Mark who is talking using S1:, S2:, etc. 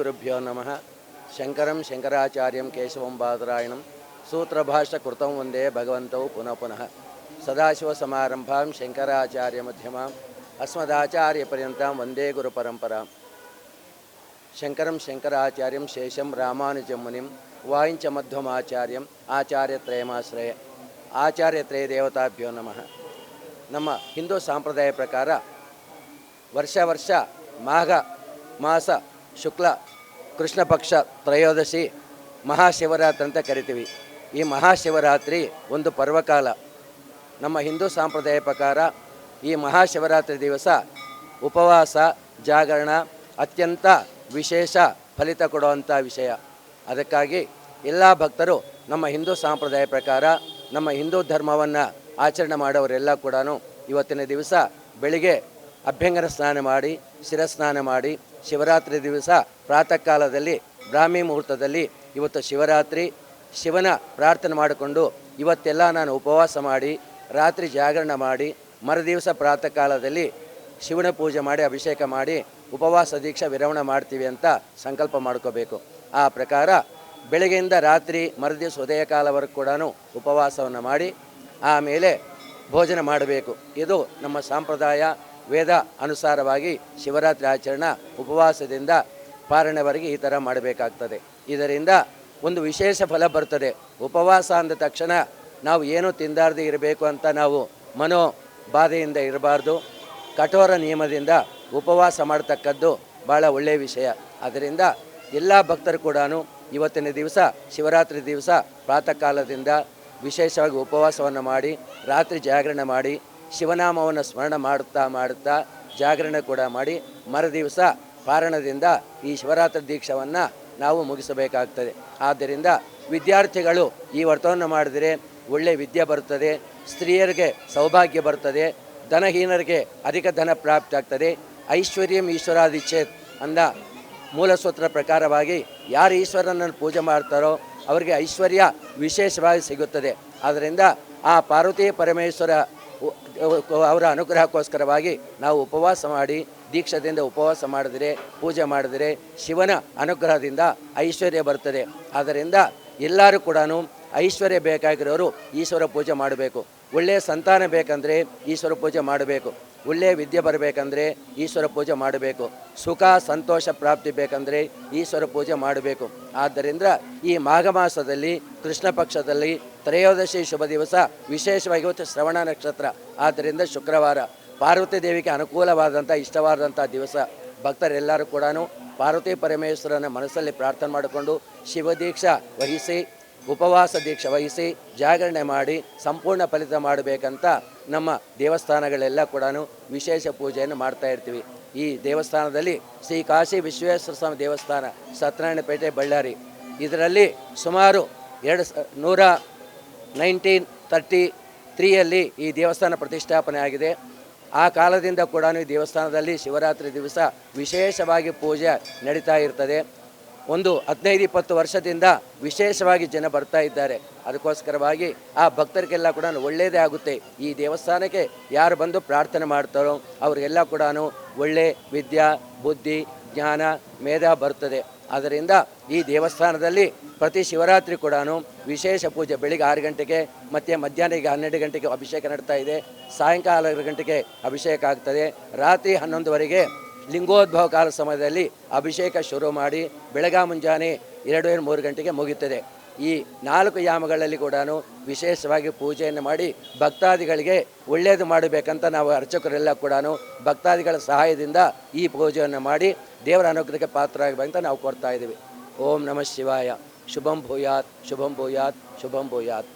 S1: ಶ್ರೀಗುರುಭ್ಯೋ ನಮಃ ಶಂಕರಂ ಶಂಕರಾಚಾರ್ಯಂ ಕೇಶವಂ ಬಾದರಾಯಣಂ ಸೂತ್ರಭಾಷ್ಯಕೃತಂ ವಂದೇ ಭಗವಂತೌ ಪುನಃ ಪುನಃ ಸದಾಶಿವಸಮಾರಂಭಾಂ ಶಂಕರಾಚಾರ್ಯ ಮಧ್ಯಮಾಂ ಅಸ್ಮದಾಚಾರ್ಯಪರ್ಯಂತಾಂ ವಂದೇ ಗುರುಪರಂಪರಾಂ ಶಂಕರಂ ಶಂಕರಾಚಾರ್ಯಂ ಶೇಷಂ ರಾಮಾನುಜಂ ಮುನಿಂ ವಾಯಿಂಚ ಮಧ್ವಮಾಚಾರ್ಯಂ ಆಚಾರ್ಯತ್ರಯಮಾಶ್ರಯ ಆಚಾರ್ಯತ್ರಯ ದೇವತಾಭ್ಯೋ ನಮಃ ನಮ್ಮ ಹಿಂದೂ ಸಂಪ್ರದಾಯ ಪ್ರಕಾರ ವರ್ಷ ವರ್ಷ ಮಾಘ ಮಾಸ ಶುಕ್ಲ, ಕೃಷ್ಣ ಪಕ್ಷ, ತ್ರಯೋದಶಿ, ಮಹಾಶಿವರಾತ್ರಿ ಅಂತ ಕರಿತೀವಿ. ಈ ಮಹಾಶಿವರಾತ್ರಿ ಒಂದು ಪರ್ವಕಾಲ. ನಮ್ಮ ಹಿಂದೂ ಸಂಪ್ರದಾಯ ಪ್ರಕಾರ ಈ ಮಹಾಶಿವರಾತ್ರಿ ದಿವಸ ಉಪವಾಸ, ಜಾಗರಣ ಅತ್ಯಂತ ವಿಶೇಷ ಫಲಿತ ಕೊಡುವಂಥ ವಿಷಯ. ಅದಕ್ಕಾಗಿ ಎಲ್ಲ ಭಕ್ತರು ನಮ್ಮ ಹಿಂದೂ ಸಂಪ್ರದಾಯ ಪ್ರಕಾರ ನಮ್ಮ ಹಿಂದೂ ಧರ್ಮವನ್ನು ಆಚರಣೆ ಮಾಡೋರೆಲ್ಲ ಕೂಡ ಇವತ್ತಿನ ದಿವಸ ಬೆಳಿಗ್ಗೆ ಅಭ್ಯಂಗರ ಸ್ನಾನ ಮಾಡಿ, ಶಿರಸ್ನಾನ ಮಾಡಿ ಶಿವರಾತ್ರಿ ದಿವಸ ಪ್ರಾತಃ ಕಾಲದಲ್ಲಿ ಬ್ರಾಹ್ಮಿ ಮುಹೂರ್ತದಲ್ಲಿ ಇವತ್ತು ಶಿವರಾತ್ರಿ. ಶಿವನ ಪ್ರಾರ್ಥನೆ ಮಾಡಿಕೊಂಡು ಇವತ್ತೆಲ್ಲ ನಾನು ಉಪವಾಸ ಮಾಡಿ, ರಾತ್ರಿ ಜಾಗರಣ ಮಾಡಿ, ಮರುದಿವಸ ಪ್ರಾತಃ ಕಾಲದಲ್ಲಿ ಶಿವನ ಪೂಜೆ ಮಾಡಿ, ಅಭಿಷೇಕ ಮಾಡಿ, ಉಪವಾಸ, ದೀಕ್ಷಾ, ವಿರಮಣ ಮಾಡ್ತೀವಿ ಅಂತ ಸಂಕಲ್ಪ ಮಾಡ್ಕೋಬೇಕು. ಆ ಪ್ರಕಾರ ಬೆಳಗ್ಗೆಯಿಂದ ರಾತ್ರಿ ಮರುದಿವಸ ಉದಯ ಕಾಲವರೆಗೂ ಕೂಡ ಉಪವಾಸವನ್ನು ಮಾಡಿ, ಆಮೇಲೆ ಭೋಜನ ಮಾಡಬೇಕು. ಇದು ನಮ್ಮ ಸಂಪ್ರದಾಯ. ವೇದ ಅನುಸಾರವಾಗಿ ಶಿವರಾತ್ರಿ ಆಚರಣ ಉಪವಾಸದಿಂದ ಪಾರಣವರೆಗೆ ಈ ಥರ ಮಾಡಬೇಕಾಗ್ತದೆ. ಇದರಿಂದ ಒಂದು ವಿಶೇಷ ಫಲ ಬರ್ತದೆ. ಉಪವಾಸ ಅಂದ ತಕ್ಷಣ ನಾವು ಏನು ತಿಂದಾರ್ದೇ ಇರಬೇಕು ಅಂತ ನಾವು ಮನೋ ಬಾಧೆಯಿಂದ ಇರಬಾರ್ದು. ಕಠೋರ ನಿಯಮದಿಂದ ಉಪವಾಸ ಮಾಡ್ತಕ್ಕದ್ದು ಭಾಳ ಒಳ್ಳೆಯ ವಿಷಯ. ಅದರಿಂದ ಎಲ್ಲ ಭಕ್ತರು ಕೂಡ ಇವತ್ತಿನ ದಿವಸ, ಶಿವರಾತ್ರಿ ದಿವಸ ಪ್ರಾತಃ ಕಾಲದಿಂದ ವಿಶೇಷವಾಗಿ ಉಪವಾಸವನ್ನು ಮಾಡಿ, ರಾತ್ರಿ ಜಾಗರಣೆ ಮಾಡಿ ಶಿವನಾಮವನ್ನು ಸ್ಮರಣ ಮಾಡುತ್ತಾ ಮಾಡುತ್ತಾ ಜಾಗರಣೆ ಕೂಡ ಮಾಡಿ ಮರುದಿವಸ ಪಾರಣದಿಂದ ಈ ಶಿವರಾತ್ರಿ ದೀಕ್ಷವನ್ನು ನಾವು ಮುಗಿಸಬೇಕಾಗ್ತದೆ. ಆದ್ದರಿಂದ ವಿದ್ಯಾರ್ಥಿಗಳು ಈ ವ್ರತವನ್ನು ಮಾಡಿದರೆ ಒಳ್ಳೆಯ ವಿದ್ಯೆ ಬರುತ್ತದೆ, ಸ್ತ್ರೀಯರಿಗೆ ಸೌಭಾಗ್ಯ ಬರುತ್ತದೆ, ಧನಹೀನರಿಗೆ ಅಧಿಕ ಧನ ಪ್ರಾಪ್ತಿ ಆಗ್ತದೆ. ಐಶ್ವರ್ಯಂ ಈಶ್ವರಾದಿಚ್ಛೇತ್ ಅಂದ ಮೂಲಸೂತ್ರ ಪ್ರಕಾರವಾಗಿ ಯಾರು ಈಶ್ವರನನ್ನು ಪೂಜೆ ಮಾಡ್ತಾರೋ ಅವರಿಗೆ ಐಶ್ವರ್ಯ ವಿಶೇಷವಾಗಿ ಸಿಗುತ್ತದೆ. ಆದ್ದರಿಂದ ಆ ಪಾರ್ವತಿ ಪರಮೇಶ್ವರ ಅವರ ಅನುಗ್ರಹಕ್ಕೋಸ್ಕರವಾಗಿ ನಾವು ಉಪವಾಸ ಮಾಡಿ ದೀಕ್ಷದಿಂದ ಉಪವಾಸ ಮಾಡಿದರೆ, ಪೂಜೆ ಮಾಡಿದರೆ ಶಿವನ ಅನುಗ್ರಹದಿಂದ ಐಶ್ವರ್ಯ ಬರ್ತದೆ. ಆದ್ದರಿಂದ ಎಲ್ಲರೂ ಕೂಡ ಐಶ್ವರ್ಯ ಬೇಕಾಗಿರೋರು ಈಶ್ವರ ಪೂಜೆ ಮಾಡಬೇಕು. ಒಳ್ಳೆಯ ಸಂತಾನ ಬೇಕಂದರೆ ಈಶ್ವರ ಪೂಜೆ ಮಾಡಬೇಕು. ಒಳ್ಳೆಯ ವಿದ್ಯೆ ಬರಬೇಕಂದ್ರೆ ಈಶ್ವರ ಪೂಜೆ ಮಾಡಬೇಕು. ಸುಖ, ಸಂತೋಷ, ಪ್ರಾಪ್ತಿ ಬೇಕಂದರೆ ಈಶ್ವರ ಪೂಜೆ ಮಾಡಬೇಕು. ಆದ್ದರಿಂದ ಈ ಮಾಘ ಮಾಸದಲ್ಲಿ, ಕೃಷ್ಣ ಪಕ್ಷದಲ್ಲಿ ತ್ರಯೋದಶಿ ಶುಭ ದಿವಸ ವಿಶೇಷವಾಗಿ ಇವತ್ತು ಶ್ರವಣ ನಕ್ಷತ್ರ. ಆದ್ದರಿಂದ ಶುಕ್ರವಾರ ಪಾರ್ವತಿ ದೇವಿಗೆ ಅನುಕೂಲವಾದಂಥ, ಇಷ್ಟವಾದಂಥ ದಿವಸ. ಭಕ್ತರೆಲ್ಲರೂ ಕೂಡ ಪಾರ್ವತಿ ಪರಮೇಶ್ವರನ ಮನಸ್ಸಲ್ಲಿ ಪ್ರಾರ್ಥನೆ ಮಾಡಿಕೊಂಡು ಶಿವದೀಕ್ಷಾ ವಹಿಸಿ ಉಪವಾಸ ದೀಕ್ಷೆ ವಹಿಸಿ ಜಾಗರಣೆ ಮಾಡಿ ಸಂಪೂರ್ಣ ಫಲಿತ ಮಾಡಬೇಕಂತ ನಮ್ಮ ದೇವಸ್ಥಾನಗಳೆಲ್ಲ ಕೂಡ ವಿಶೇಷ ಪೂಜೆಯನ್ನು ಮಾಡ್ತಾ ಇರ್ತೀವಿ. ಈ ದೇವಸ್ಥಾನದಲ್ಲಿ ಶ್ರೀ ಕಾಶಿ ವಿಶ್ವೇಶ್ವರ ಸ್ವಾಮಿ ದೇವಸ್ಥಾನ, ಸತ್ಯನಾರಾಯಣಪೇಟೆ, ಬಳ್ಳಾರಿ. ಇದರಲ್ಲಿ ಸುಮಾರು ಎರಡು ನೂರ ನೈನ್ಟೀನ್ ತರ್ಟಿ ತ್ರೀಯಲ್ಲಿ ಈ ದೇವಸ್ಥಾನ ಪ್ರತಿಷ್ಠಾಪನೆ ಆಗಿದೆ. ಆ ಕಾಲದಿಂದ ಕೂಡ ಈ ದೇವಸ್ಥಾನದಲ್ಲಿ ಶಿವರಾತ್ರಿ ದಿವಸ ವಿಶೇಷವಾಗಿ ಪೂಜೆ ನಡೀತಾ ಇರ್ತದೆ. ಒಂದು ಹದಿನೈದು, ಇಪ್ಪತ್ತು ವರ್ಷದಿಂದ ವಿಶೇಷವಾಗಿ ಜನ ಬರ್ತಾ ಇದ್ದಾರೆ. ಅದಕ್ಕೋಸ್ಕರವಾಗಿ ಆ ಭಕ್ತರಿಗೆಲ್ಲ ಕೂಡ ಒಳ್ಳೆಯದೇ ಆಗುತ್ತೆ. ಈ ದೇವಸ್ಥಾನಕ್ಕೆ ಯಾರು ಬಂದು ಪ್ರಾರ್ಥನೆ ಮಾಡ್ತಾರೋ ಅವರಿಗೆಲ್ಲ ಕೂಡ ಒಳ್ಳೆ ವಿದ್ಯಾ, ಬುದ್ಧಿ, ಜ್ಞಾನ, ಮೇಧ ಬರ್ತದೆ. ಆದ್ದರಿಂದ ಈ ದೇವಸ್ಥಾನದಲ್ಲಿ ಪ್ರತಿ ಶಿವರಾತ್ರಿ ಕೂಡ ವಿಶೇಷ ಪೂಜೆ. ಬೆಳಿಗ್ಗೆ ಆರು ಗಂಟೆಗೆ ಮತ್ತು ಮಧ್ಯಾಹ್ನ ಈಗ ಹನ್ನೆರಡು ಗಂಟೆಗೆ ಅಭಿಷೇಕ ನಡ್ತಾ ಇದೆ. ಸಾಯಂಕಾಲ ಗಂಟೆಗೆ ಅಭಿಷೇಕ ಆಗ್ತದೆ. ರಾತ್ರಿ ಹನ್ನೊಂದುವರೆಗೆ ಲಿಂಗೋದ್ಭವ ಕಾಲ ಸಮಯದಲ್ಲಿ ಅಭಿಷೇಕ ಶುರು ಮಾಡಿ ಬೆಳಗ ಮುಂಜಾನೆ ಎರಡು ಎರಡು ಮೂರು ಗಂಟೆಗೆ ಮುಗಿಯುತ್ತದೆ. ಈ ನಾಲ್ಕು ಯಾಮಗಳಲ್ಲಿ ಕೂಡ ವಿಶೇಷವಾಗಿ ಪೂಜೆಯನ್ನು ಮಾಡಿ ಭಕ್ತಾದಿಗಳಿಗೆ ಒಳ್ಳೆಯದು ಮಾಡಬೇಕಂತ ನಾವು ಅರ್ಚಕರೆಲ್ಲ ಕೂಡ ಭಕ್ತಾದಿಗಳ ಸಹಾಯದಿಂದ ಈ ಪೂಜೆಯನ್ನು ಮಾಡಿ ದೇವರ ಅನುಗ್ರಹಕ್ಕೆ ಪಾತ್ರ ಆಗಬೇಕಂತ ನಾವು ಕೊಡ್ತಾ ಇದ್ದೀವಿ. ಓಂ ನಮಃ ಶಿವಾಯ. ಶುಭಂ ಭೂಯಾತ್ ಶುಭಂ ಭೂಯಾತ್ ಶುಭಂ ಭೂಯಾತ್.